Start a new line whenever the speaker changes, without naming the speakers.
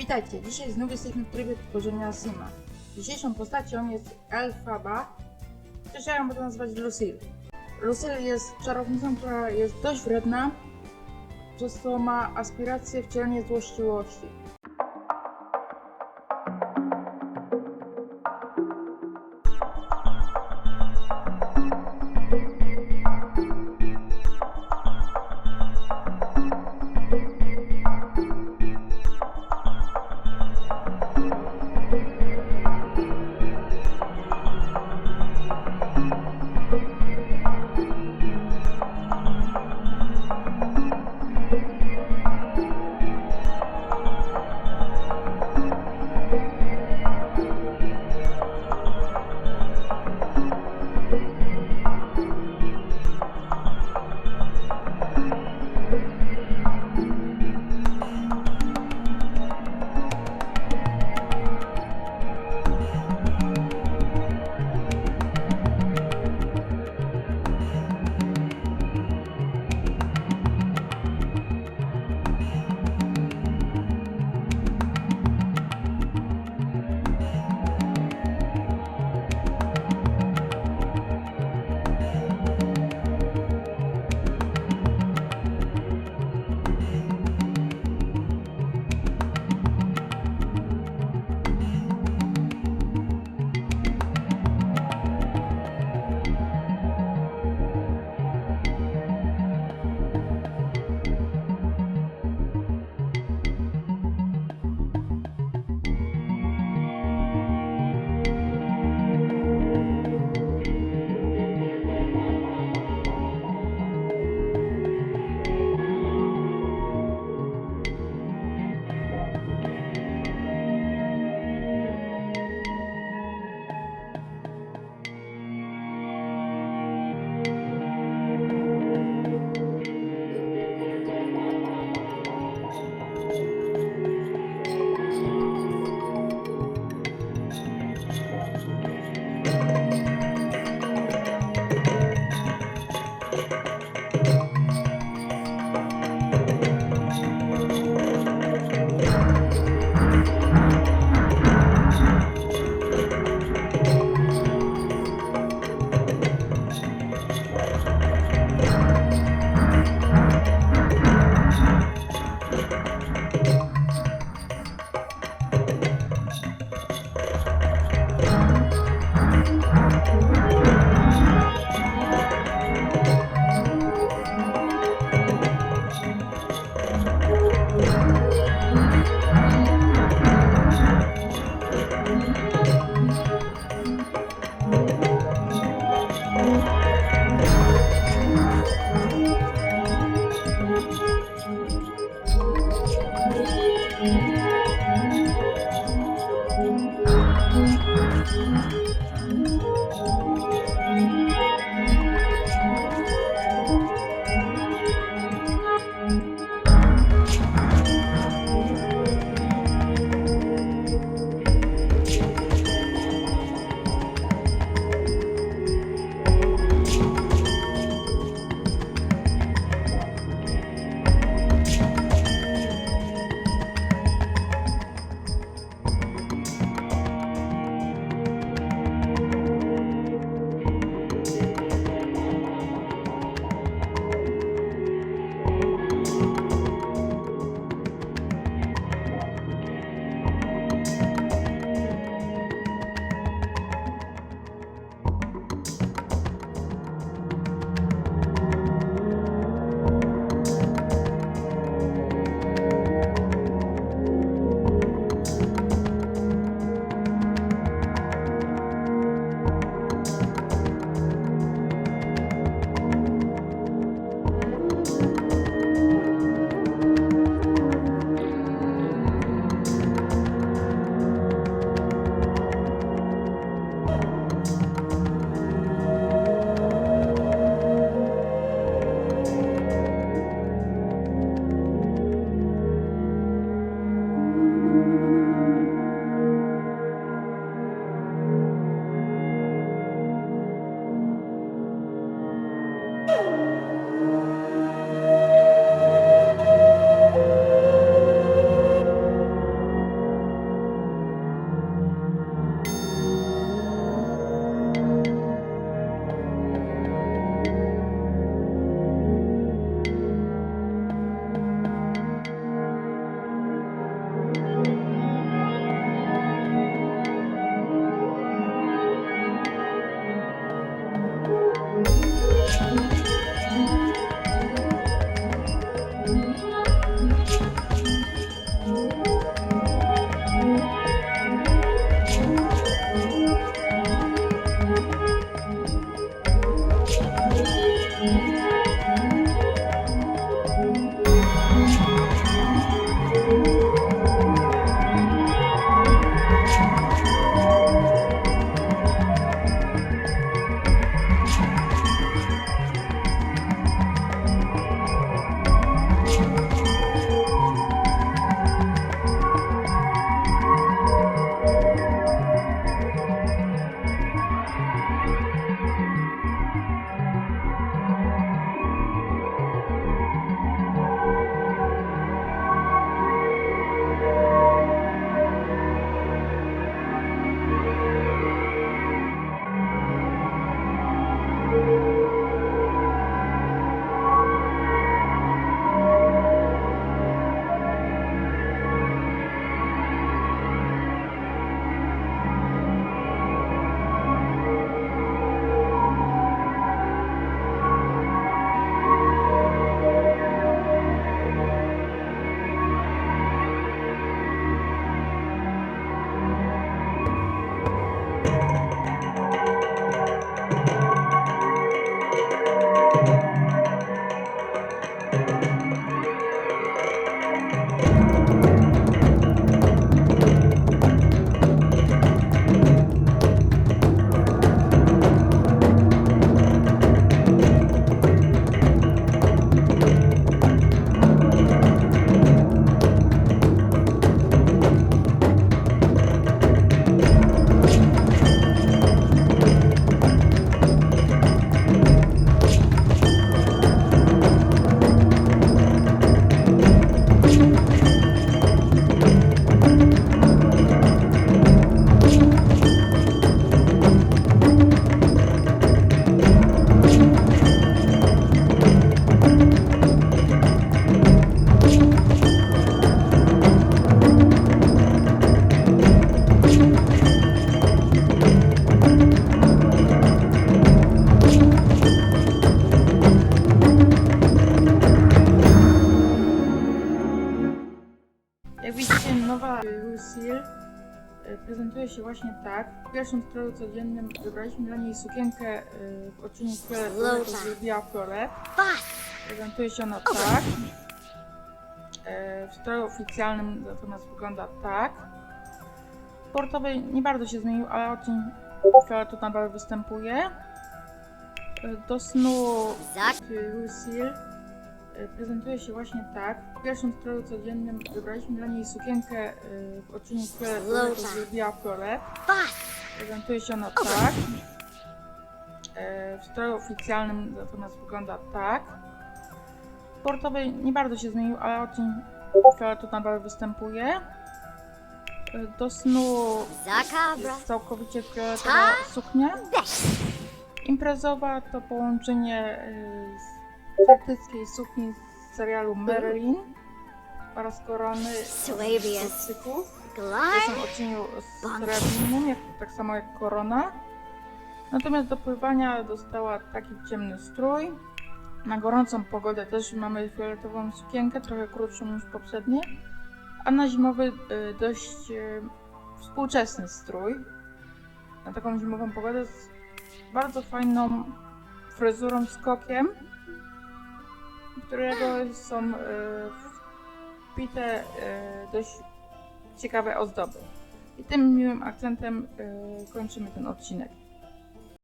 Witajcie, dzisiaj znów jesteśmy w trybie tworzenia Sima. Dzisiejszą postacią jest Elfaba, też ja ją będę nazywać Lucille. Lucille jest czarownicą, która jest dość wredna, przez co ma aspirację wcielenie złośliwości. Thank you. Prezentuje się właśnie tak. W pierwszym stroju codziennym wybraliśmy dla niej sukienkę y, w odcieniu fioletowego, to zrobiła.
Fast.
Prezentuje się ona tak. E, W stroju oficjalnym natomiast wygląda tak. Sportowy nie bardzo się zmienił, ale odcień fioletu nadal występuje. E, Do snu. Lucille prezentuje się właśnie tak. W pierwszym stroju codziennym wybraliśmy dla niej sukienkę e, w odcieniu to zrobiła.
Fast.
Prezentuje się ona tak. E, W stroju oficjalnym natomiast wygląda tak. Sportowy nie bardzo się zmienił, ale odcień fioletu nadal występuje. Do snu jest całkowicie fioletowa suknia. Imprezowa to połączenie z celtyckiej sukni z serialu Merlin oraz korony z cyklu. W
Glide.
tym odcieniu srebrnym, jak, tak samo jak korona. Natomiast do pływania dostała taki ciemny strój. Na gorącą pogodę też mamy fioletową sukienkę, trochę krótszą niż poprzednie. A na zimowy y, dość y, współczesny strój. Na taką zimową pogodę z bardzo fajną fryzurą, skokiem, którego są y, wpite y, dość ciekawe ozdoby. I tym miłym akcentem y, kończymy ten odcinek.